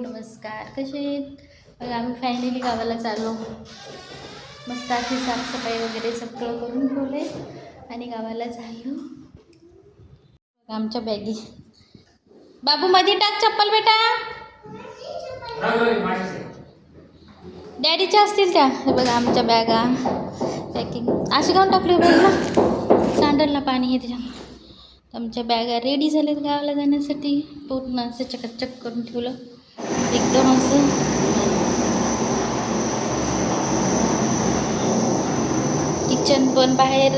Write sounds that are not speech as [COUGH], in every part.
नमस्कार कसे आहेत? बघा आम्ही फायनली गावाला चाललो. मस्त अशी साफसफाई वगैरे सगळं करून ठेवले आणि गावाला चाललो. आमच्या बॅगी. बाबू मध्ये टाक चप्पल बेटा. डॅडीच्या असतील त्या. हे बघा आमच्या बॅगा. पॅकिंग अशी काऊन टाकली हो बॅगला सांडलला पाणी आहे त्याच्यामुळे आमच्या बॅगा रेडी झाल्यात गावाला जाण्यासाठी. पूर्ण असं चकचक करून ठेवलं. एकदम असं. किचन पण बाहेर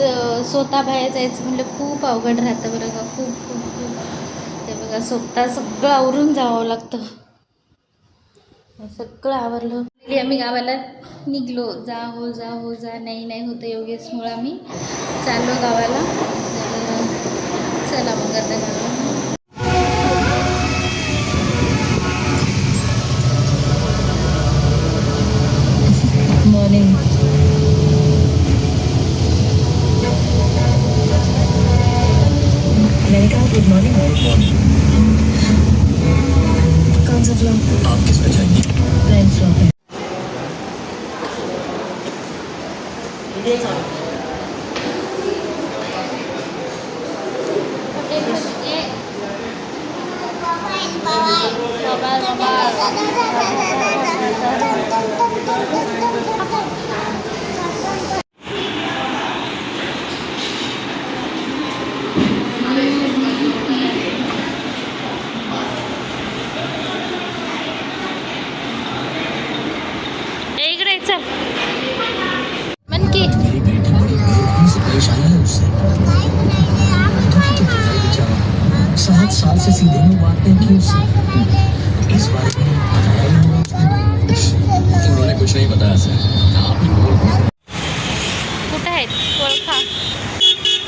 स्वतः बाहेर जायचं म्हणलं खूप अवघड राहतं बरं का खूप खूप खूप. ते बघा स्वतः सगळं आवरून जावं लागतं. सगळं आवरलं. आम्ही गावाला निघलो. जा हो जा हो जा. नाही नाही होतं योगेशमुळं आम्ही चाललो गावाला. तर चला मग आता गावाला. फ्लॉप आप सात से सीधे में बात नहीं की उससे इस बारे में बताया ही नहीं उसने उन्होंने कुछ नहीं बताया सर आप ही बोल कुठं आहेत? ओळखा.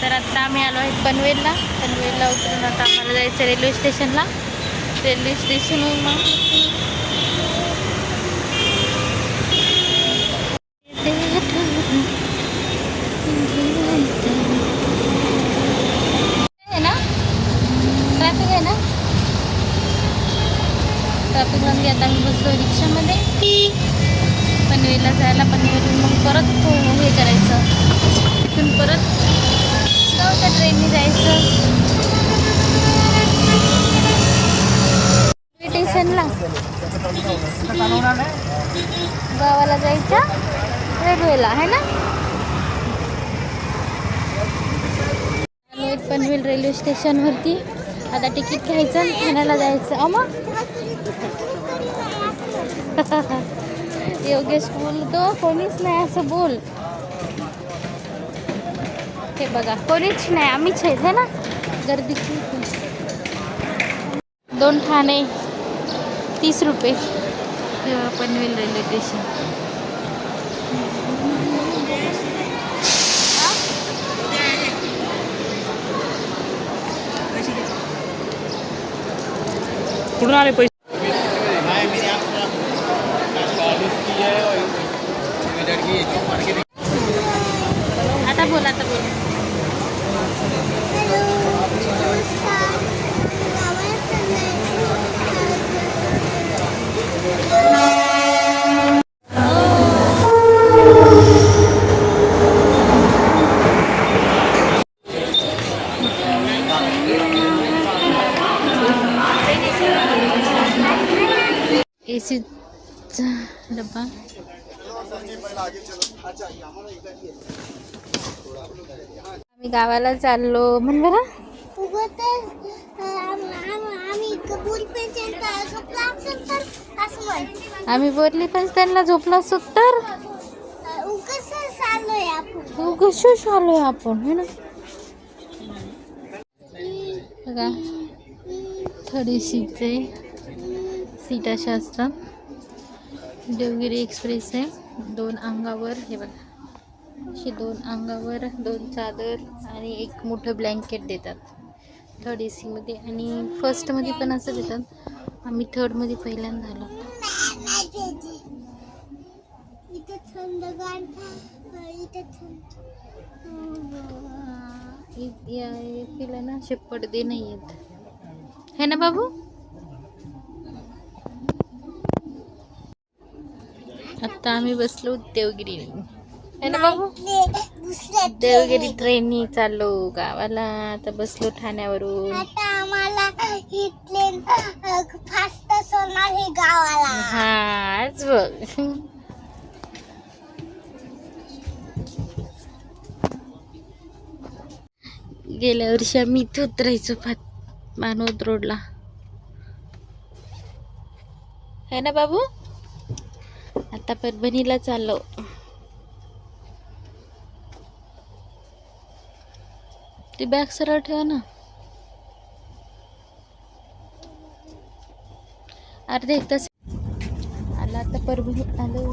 तर आता आम्ही आलो आहेत पनवेलला. पनवेलला उतरून आता आम्हाला जायचं रेल्वे स्टेशनला. रेल्वे स्टेशनहून मग आहे ना ट्रॅफिक आहे ना ट्रॅफिकमध्ये आता आम्ही बसलो रिक्षामध्ये साईडला जायला येऊन मग परत हे करायचं. तिथून परत नव्हत्या ट्रेनने जायचं. स्टेशनला गावाला जायचं. रेल्वेला आहे ना? पनवेल रेल्वे स्टेशनवरती आता तिकीट घ्यायचं ठाण्याला जायचं. अमग [LAUGHS] योगेश बोलतो कोणीच नाही असं बोल. हे बघा कोणीच नाही आम्हीच आहेत है ना? गर्दी खूप. दोन ठाणे तीस रुपये. पनवेल रेल्वे स्टेशन कुठून आले पैसे? आता बोल आता बोल ए सीचा डब्बा आम्ही गावाला चाललो. म्हण बरं. आम्ही बोलली पण त्यांना झोपला असतो तर? कशी आलोय आपण. है ना? बघा थोडीशीचे सीट अशा असतात देवगिरी एक्सप्रेस आहे. दोन अंगावर हे बघा. अशी दोन अंगावर दोन चादर आणि एक मोठं ब्लँकेट देतात. थर्ड ए सीमध्ये आणि फर्स्टमध्ये पण असं देतात. आम्ही थर्डमध्ये पहिल्यांदा आलो. केला ना असे पडदे नाही आहेत है ना बाबू? आता आम्ही बसलो देवगिरी है ना बाबू? देवगिरी ट्रेननी चाललो गावाला आता बसलो ठाण्यावरून. आता आम्हाला ही ट्रेन फास्ट सोडणार हे गावाला. हाच बघ. गेल्या वर्षी आम्ही इथे उतरायचो फात मानवत रोडला. है ना बाबू? आता परभणीला चाललो. ती बॅग सरळ ठेवा ना. अर्धे एक तास. आला आता परभणी आलो.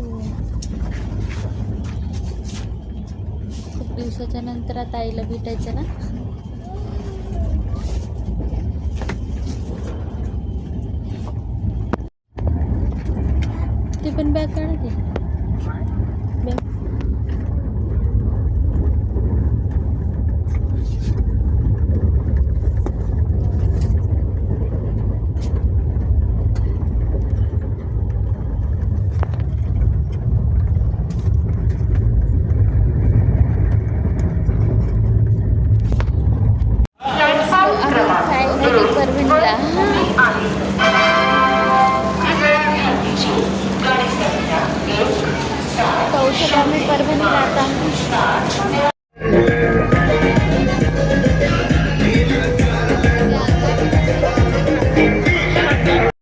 खूप दिवसाच्या नंतर आता आईला भेटायचं ना. ते पण बॅग काढते ते बॅग फायनली परभणीला पाहू शकतो आम्ही परभणीला आता